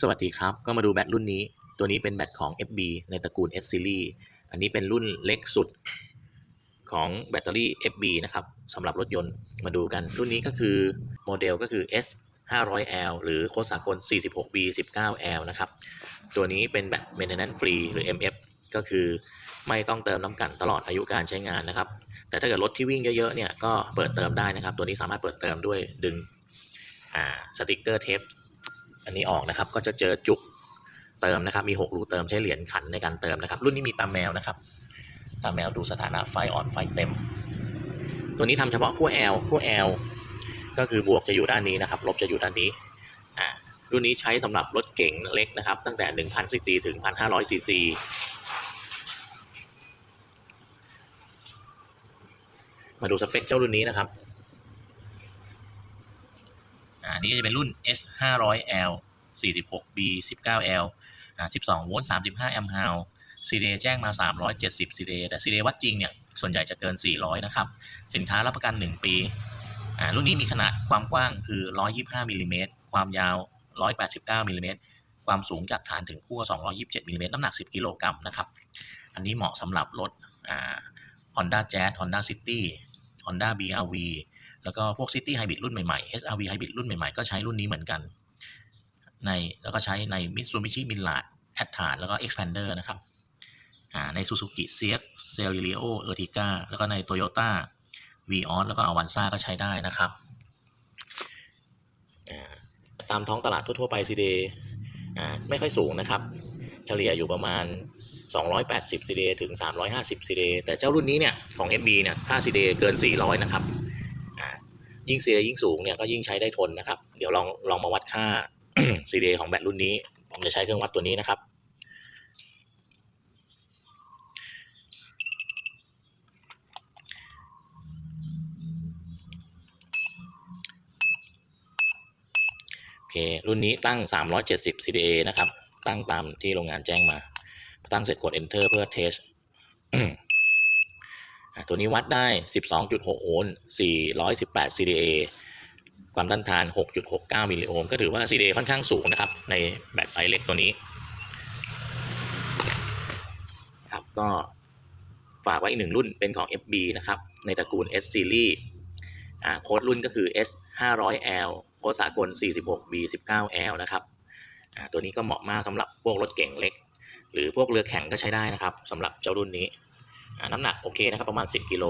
สวัสดีครับ ก็มาดูแบตรุ่นนี้ ตัวนี้เป็นแบตของ FB ในตระกูล S Series อันนี้เป็นรุ่นเล็กสุดของแบตเตอรี่ FB นะครับสำหรับรถยนต์มาดูกัน รุ่นนี้ก็คือโมเดลก็คือ S 500L หรือโค้ดสากล 46B 19L นะครับ ตัวนี้เป็นแบต maintenance free หรือ MF ก็คือไม่ต้องเติมน้ำกันตลอดอายุการใช้งานนะครับ แต่ถ้าเกิดรถที่วิ่งเยอะๆเนี่ยก็เปิดเติมได้นะครับ ตัวนี้สามารถเปิดเติมด้วยดึงอ่าสติกเกอร์เทป อันนี้ออกนะครับก็จะเจอจุกเติมนะครับ มี6รูเติมใช้เหรียญขันในการเติมนะครับ รุ่นนี้มีตามแมวนะครับ ตามแมวดูสถานะไฟอ่อนไฟเต็ม ตัวนี้ทำเฉพาะขั้ว L ขั้ว L ก็คือบวกจะอยู่ด้านนี้นะครับ ลบจะอยู่ด้านนี้อ่ารุ่นนี้ใช้สำหรับรถเก๋งเล็กนะครับ ตั้งแต่1,000ซีซีถึง1,500ซีซีมาดูสเปคเจ้ารุ่นนี้นะครับ อ่านี่ก็จะเป็นรุ่น S 5 0 0 L 46 B 19 L 12 โวลต์35 แอมป์ฮาว CD แจ้งมา 370 CD แต่ CD วัดจริงเนี่ย ส่วนใหญ่จะเกิน 400 นะครับ สินค้ารับประกัน 1 ปีรุ่นนี้มีขนาดความกว้างคือ 125มิลลิเมตรความยาว 189มิลลิเมตรความสูงจากฐานถึงขั้ว227มิลลิเมตรน้ำหนัก 10 กิโลกรัมนะครับ อันนี้เหมาะสำหรับรถ Honda Jazz Honda City Honda BRV แล้วก็พวก City Hybrid รุ่นใหม่ๆ SRV Hybrid รุ่นใหม่ๆ ก็ใช้รุ่นนี้เหมือนกัน ในแล้วก็ใช้ใน Mitsubishi Mirage a t t a แล้วก็ Expander นะครับใน Suzuki CX Celerio Ertiga แล้วก็ใน Toyota Vios แล้วก็ Avanza ก็ใช้ได้นะครับ ตามท้องตลาดทั่ว ๆ ไป CD อ่าไม่ค่อยสูงนะครับ เฉลี่ยอยู่ประมาณ 280 CD ถึง 350 CD แต่เจ้ารุ่นนี้เนี่ย ของ FB เนี่ย ค่า CD เกิน 400 นะครับ ยิ่ง CD ยิ่งสูงเนี่ยก็ยิ่งใช้ได้ทนนะครับ เดี๋ยวลองลองมาวัดค่า CD ของแบตรุ่นนี้ ผมจะใช้เครื่องวัดตัวนี้นะครับ โอเค รุ่นนี้ตั้ง 370 CDA นะครับ ตั้งตามที่โรงงานแจ้งมา ตั้งเสร็จกด enter เพื่อ test ตัวนี้วัดได้ 12.6โวลต์418 CDA ความต้านทาน 6.69 มิลลิโอห์มก็ถือว่า CDA ค่อนข้างสูงนะครับ ในแบตไซส์เล็กตัวนี้ ครับก็ฝากไว้อีกหนึ่งรุ่นเป็นของ FB นะครับ ในตระกูล S Series อ่าโค้ดรุ่นก็คือ S 500L โค้ดสากล 46B 19L นะครับอ่าตัวนี้ก็เหมาะมากสำหรับพวกรถเก่งเล็ก หรือพวกเรือแข่งก็ใช้ได้นะครับสำหรับเจ้ารุ่นนี้ น้ำหนักโอเคนะครับประมาณ 10 กิโล